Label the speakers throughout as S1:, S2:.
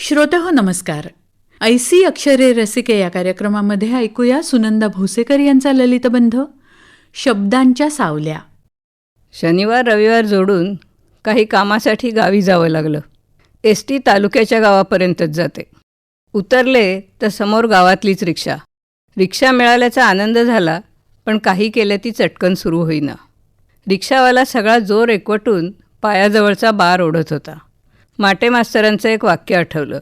S1: श्रोते हो नमस्कार. ऐसी अक्षरे रसिके या कार्यक्रमामध्ये ऐकूया सुनंदा भोसेकर यांचा ललितबंध शब्दांच्या सावल्या.
S2: शनिवार रविवार जोडून काही कामासाठी गावी जावं लागलं. एस टी तालुक्याच्या गावापर्यंतच जाते. उतरले तर समोर गावातलीच रिक्षा. रिक्षा मिळाल्याचा आनंद झाला पण काही केलं ती चटकन सुरू होईना. रिक्षावाला सगळा जोर एकवटून पायाजवळचा बार ओढत होता. माटे मास्तरांचं एक वाक्य आठवलं.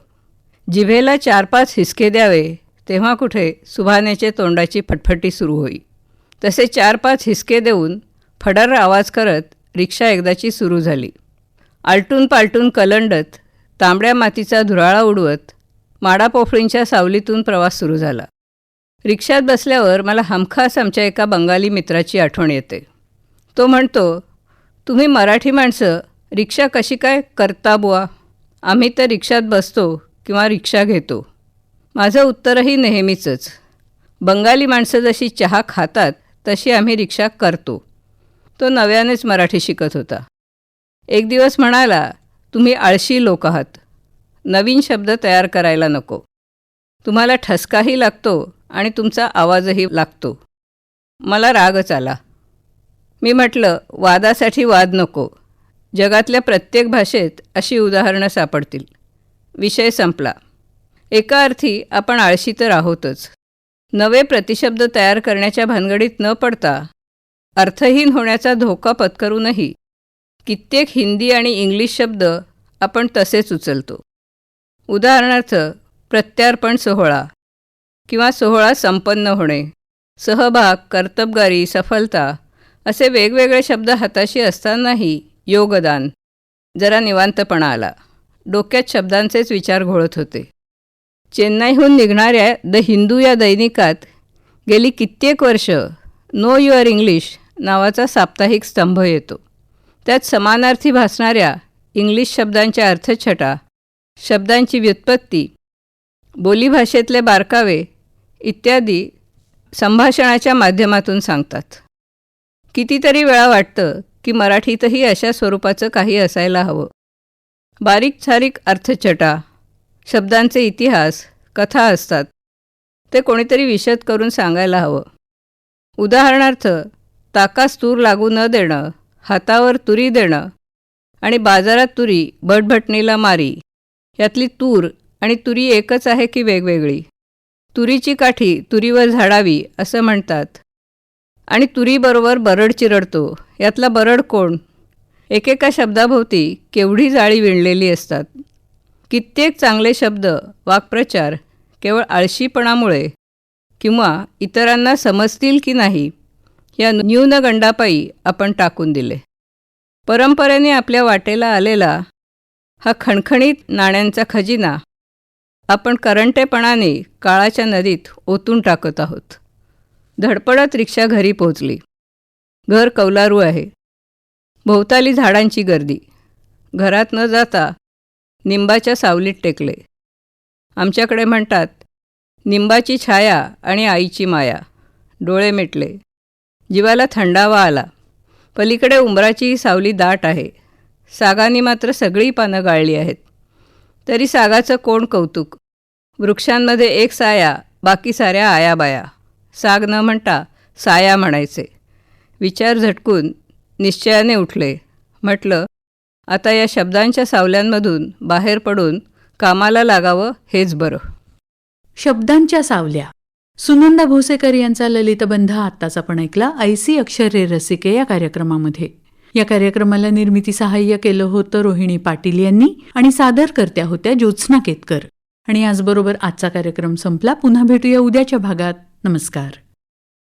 S2: जिभेला चार पाच हिसके द्यावे तेव्हा कुठे सुभानेचे तोंडाची फटफटी सुरू होई. तसे चार पाच हिसके देऊन फडर आवाज करत रिक्षा एकदाची सुरू झाली. आलटून पालटून कलंडत तांबड्या मातीचा धुराळा उडवत माडापोफळींच्या सावलीतून प्रवास सुरू झाला. रिक्षात बसल्यावर मला हमखास आमच्या एका बंगाली मित्राची आठवण येते. तो म्हणतो तुम्ही मराठी माणसं रिक्षा कशी काय करता बुवा? आम्ही तर रिक्षात बसतो किंवा रिक्षा घेतो. माझं उत्तरही नेहमीचंच. बंगाली माणसं जशी चहा खातात तशी आम्ही रिक्षा करतो. तो नव्यानेच मराठी शिकत होता. एक दिवस म्हणाला तुम्ही आळशी लोक आहात. नवीन शब्द तयार करायला नको. तुम्हाला ठसकाही लागतो आणि तुमचा आवाजही लागतो. मला रागच आला. मी म्हटलं वादासाठी वाद नको. जगातल्या प्रत्येक भाषेत अशी उदाहरणं सापडतील. विषय संपला. एका अर्थी आपण आळशी तर आहोतच. नवे प्रतिशब्द तयार करण्याच्या भानगडीत न पडता अर्थहीन होण्याचा धोका पत्करूनही कित्येक हिंदी आणि इंग्लिश शब्द आपण तसेच उचलतो. उदाहरणार्थ प्रत्यार्पण सोहळा किंवा सोहळा संपन्न होणे सहभाग कर्तबगारी सफलता असे वेगवेगळे शब्द हाताशी असतानाही योगदान. जरा निवांतपणा आला. डोक्यात शब्दांचेच विचार घोळत होते. चेन्नईहून निघणाऱ्या द हिंदू या दैनिकात गेली कित्येक वर्ष नो युअर इंग्लिश नावाचा साप्ताहिक स्तंभ येतो. त्यात समानार्थी भासणाऱ्या इंग्लिश शब्दांच्या अर्थछटा शब्दांची व्युत्पत्ती बोलीभाषेतले बारकावे इत्यादी संभाषणाच्या माध्यमातून सांगतात. कितीतरी वेळा वाटतं की मराठीतही अशा स्वरूपाचं काही असायला हवं. बारीक सारीक अर्थछटा शब्दांचे इतिहास कथा असतात. ते कोणीतरी विशद करून सांगायला हवं. उदाहरणार्थ ताकास तूर लागू न देणं हातावर तुरी देणं आणि बाजारात तुरी भटभटणीला मारी. यातली तूर आणि तुरी एकच आहे की वेगवेगळी? तुरीची काठी तुरीवर झाडावी असं म्हणतात. आणि तुरीबरोबर बरड चिरडतो. यातला बरड कोण? एकेका शब्दाभोवती केवढी जाळी विणलेली असतात? कित्येक चांगले शब्द वाक्प्रचार केवळ आळशीपणामुळे किंवा इतरांना समजतील की नाही या न्यूनगंडापायी आपण टाकून दिले. परंपरेने आपल्या वाटेला आलेला हा खणखणीत नाण्यांचा खजिना आपण करंटेपणाने काळाच्या नदीत ओतून टाकत आहोत. धडपडत रिक्षा घरी पोहोचली. घर कौलारू आहे. भोवताली झाडांची गर्दी. घरात न जाता निंबाच्या सावलीत टेकले. आमच्याकडे म्हणतात निंबाची छाया आणि आईची माया. डोळे मिटले. जीवाला थंडावा आला. पलीकडे उंबराची सावली दाट आहे. सागानी मात्र सगळी पानं गाळली आहेत. तरी सागाचं कोण कौतुक? वृक्षांमध्ये एक साया बाकी साऱ्या आयाबाया. साग न म्हणता साया म्हणायचे. विचार झटकून निश्चयाने उठले. म्हटलं आता या शब्दांच्या सावल्यांमधून बाहेर पडून कामाला लागावं हेच बरं.
S1: शब्दांच्या सावल्या. सुनंदा भोसेकर यांचा ललितबंध आत्ताच आपण ऐकला ऐसी अक्षरे रसिके या कार्यक्रमामध्ये. या कार्यक्रमाला निर्मिती सहाय्य केलं होतं रोहिणी पाटील यांनी आणि सादरकर्त्या होत्या ज्योत्स्ना केतकर. आणि याचबरोबर आजचा कार्यक्रम संपला. पुन्हा भेटूया उद्याच्या भागात. नमस्कार.